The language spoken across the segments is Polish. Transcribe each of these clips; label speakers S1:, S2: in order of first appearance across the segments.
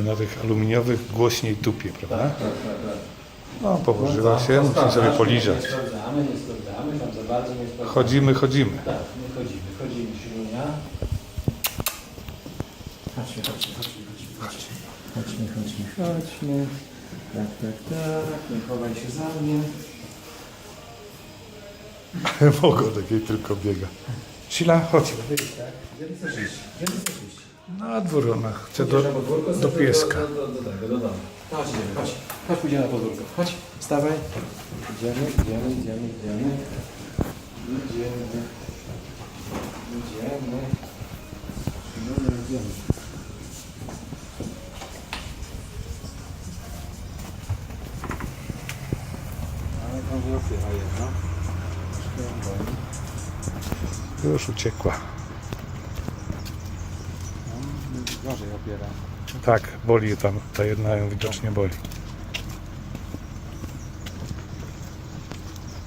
S1: na tych aluminiowych głośniej tupie, prawda?
S2: Tak, tak, tak. tak.
S1: No, położyła się, musi sobie poliżać.
S2: Nie sprawdzamy, nie sprawdzamy, tam za bardzo nie sprawdzamy.
S1: Chodzimy, chodzimy.
S2: Tak, nie chodzimy, chodzimy, Silunia. Chodźmy, chodźmy, chodźmy, chodźmy, chodźmy. Chodźmy, chodźmy, chodźmy. Tak, tak, tak, nie chowaj się za mnie.
S1: Mogą takiej tylko biega. Sila, chodź.
S2: Gdzie ty chcesz iść? Gdzie ty chcesz iść?
S1: Na dwór ona chce do,
S2: Idziesz na podwórko?
S1: do pieska.
S2: Do, do, do, tego, do domu. Chodź, idziemy, chodź. Chodź, pójdziemy na podwórko. Chodź, wstawaj. Idziemy, idziemy, idziemy, idziemy. Idziemy. Idziemy. Idziemy, idziemy. Ale tam wyopiecha jedna.
S1: Już uciekła.
S2: No, Gorzej opiera.
S1: Tak, boli tam, ta jedna ją widocznie boli.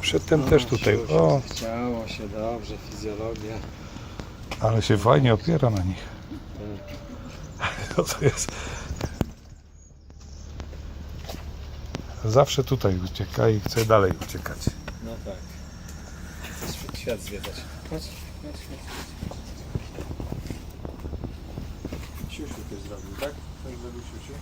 S1: Przedtem też tutaj, o,
S2: Chciało się dobrze, fizjologia.
S1: ale się fajnie opiera na nich. No to jest... Zawsze tutaj ucieka i chce dalej uciekać.
S2: No tak. Chce świat, świat zwiedzać. Chodź, chodź, chodź. Siusiu też zrobił, tak? Też zrobił siusiu.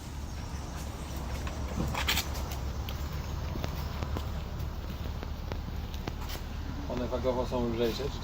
S2: One wagowo są lżejsze, czy